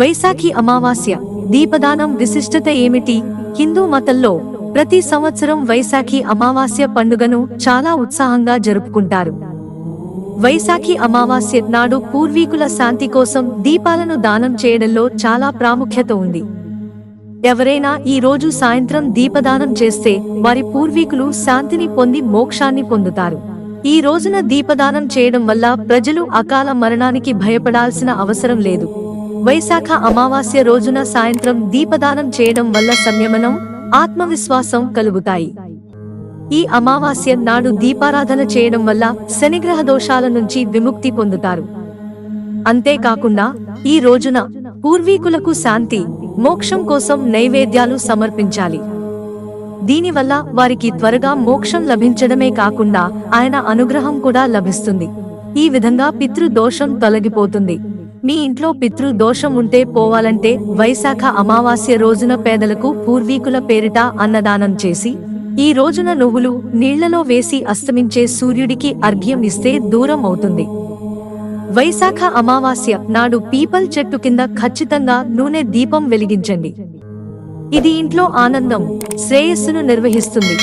వైశాఖి అమావాస్య దీపదానం విశిష్టత ఏమిటి? హిందూ మతంలో ప్రతి సంవత్సరం వైశాఖి అమావాస్య పండుగను చాలా ఉత్సాహంగా జరుపుకుంటారు. వైశాఖి అమావాస్య నాడు పూర్వీకుల శాంతి కోసం దీపాలను దానం చేయడంలో చాలా ప్రాముఖ్యత ఉంది. ఎవరైనా ఈ రోజు సాయంత్రం దీపదానం చేస్తే వారి పూర్వీకులు శాంతిని పొంది మోక్షాన్ని పొందుతారు. ఈ రోజున దీపదానం చేయడం వల్ల ప్రజలు అకాల మరణానికి భయపడాల్సిన అవసరం లేదు. వైశాఖ అమావాస్య రోజున సాయంత్రం దీపదానం చేయడం వల్ల సంయమనం ఆత్మవిశ్వాసం కలుగుతాయి. ఈ అమావాస్య నాడు దీపారాధన చేయడం వల్ల శనిగ్రహ దోషాల నుంచి విముక్తి పొందుతారు. అంతేకాకుండా ఈ రోజున పూర్వీకులకు శాంతి మోక్షం కోసం నైవేద్యాలు సమర్పించాలి. దీనివల్ల వారికి త్వరగా మోక్షం లభించడమే కాకుండా ఆయన అనుగ్రహం కూడా లభిస్తుంది. ఈ విధంగా పితృ దోషం తొలగిపోతుంది. మీ ఇంట్లో పితృ దోషం ఉంటే పోవాలంటే వైశాఖ అమావాస్య రోజున పేదలకు పూర్వీకుల పేరిట అన్నదానం చేసి ఈ రోజున నువ్వులు నీళ్ళలో వేసి అస్తమించే సూర్యుడికి అర్ఘ్యం ఇస్తే దూరం అవుతుంది. వైశాఖ అమావాస్య నాడు పీపల్ చెట్టు కింద ఖచ్చితంగా నూనె దీపం వెలిగించండి. ఇది ఇంట్లో ఆనందం శ్రేయస్సును నిర్వహిస్తుంది.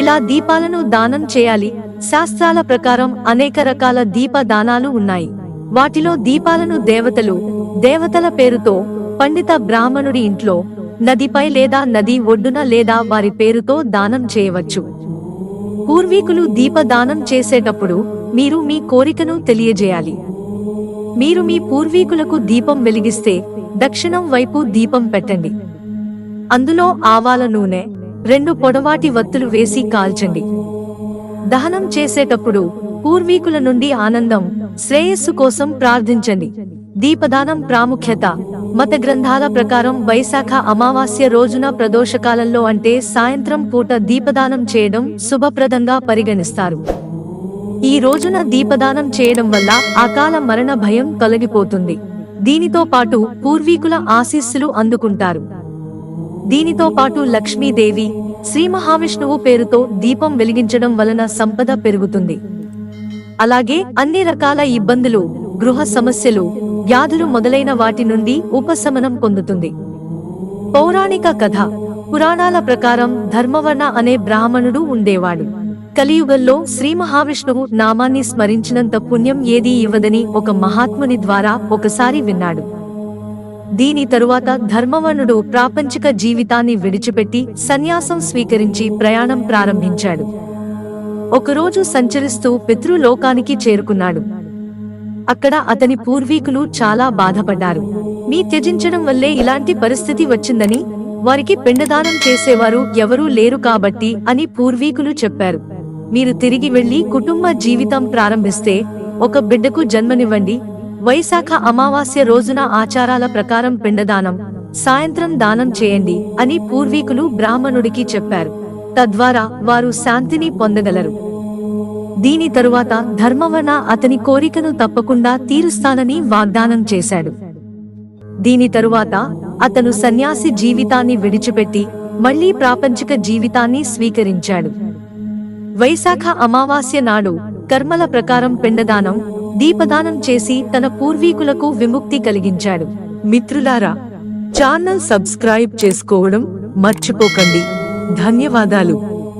ఇలా దీపాలను దానం చేయాలి. శాస్త్రాల ప్రకారం అనేక రకాల దీప దానాలు ఉన్నాయి. వాటిలో దీపాలను దేవతలు దేవతల పేరుతో పండిత బ్రాహ్మణుడి ఇంట్లో నదిపై లేదా నది ఒడ్డున లేదా వారి పేరుతో దానం చేయవచ్చు. పూర్వీకులు దీపదానం చేసేటప్పుడు మీరు మీ కోరికను తెలియజేయాలి. మీరు మీ పూర్వీకులకు దీపం వెలిగిస్తే దక్షిణం వైపు దీపం పెట్టండి. అందులో ఆవాల నూనె రెండు పొడవాటి వత్తులు వేసి కాల్చండి. దహనం చేసేటప్పుడు పూర్వీకుల నుండి ఆనందం శ్రేయస్సు కోసం ప్రార్థించండి. దీపదానం ప్రాముఖ్యత మత గ్రంథాల ప్రకారం వైశాఖ అమావాస్య రోజున ప్రదోషకాలంలో అంటే సాయంత్రం పూట దీపదానం చేయడం శుభప్రదంగా పరిగణిస్తారు. ఈ రోజున దీపదానం చేయడం వల్ల అకాల మరణ భయం తొలగిపోతుంది. దీనితో పాటు పూర్వీకుల ఆశీస్సులు అందుకుంటారు. దీనితో పాటు లక్ష్మీదేవి శ్రీ మహావిష్ణువు పేరుతో దీపం వెలిగించడం వలన సంపద పెరుగుతుంది. అలాగే అన్ని రకాల ఇబ్బందులు గృహ సమస్యలు వ్యాధులు మొదలైన వాటి నుండి ఉపశమనం పొందుతుంది. పౌరాణిక కథ పురాణాల ప్రకారం ధర్మవర్ణ అనే బ్రాహ్మణుడు ఉండేవాడు. కలియుగంలో శ్రీ మహావిష్ణువు నామాన్ని స్మరించినంత పుణ్యం ఏదీ ఇవ్వదని ఒక మహాత్ముని ద్వారా ఒకసారి విన్నాడు. దీని తరువాత ధర్మవర్ణుడు ప్రాపంచిక జీవితాన్ని విడిచిపెట్టి సన్యాసం స్వీకరించి ప్రయాణం ప్రారంభించాడు. ఒకరోజు సంచరిస్తూ పితృలోకానికి చేరుకున్నాడు. అక్కడ అతని పూర్వీకులు చాలా బాధపడ్డారు. మీ త్యజించడం వల్లే ఇలాంటి పరిస్థితి వచ్చిందని వారికి పిండదానం చేసేవారు ఎవరూ లేరు కాబట్టి అని పూర్వీకులు చెప్పారు. మీరు తిరిగి వెళ్ళి కుటుంబ జీవితం ప్రారంభిస్తే ఒక బిడ్డకు జన్మనివ్వండి. వైశాఖ అమావాస్య రోజున ఆచారాల ప్రకారం పిండదానం సాయంత్రం దానం చేయండి అని పూర్వీకులు బ్రాహ్మణుడికి చెప్పారు. తద్వారా వారు శాంతిని పొందగలరు. దీని తరువాత ధర్మవర్ణ అతని కోరికను తప్పకుండా తీరుస్తానని వాగ్దానం చేశాడు. దీని తరువాత అతను సన్యాసి జీవితాన్ని విడిచిపెట్టి మళ్ళీ ప్రాపంచిక జీవితాన్ని స్వీకరించాడు. వైశాఖ అమావాస్య నాడు కర్మల ప్రకారం పిండదానం దీపదానం చేసి తన పూర్వీకులకు విముక్తి కలిగించాడు. మిత్రులారా ఛానల్ సబ్స్క్రైబ్ చేసుకోవడం మర్చిపోకండి. ధన్యవాదాలు.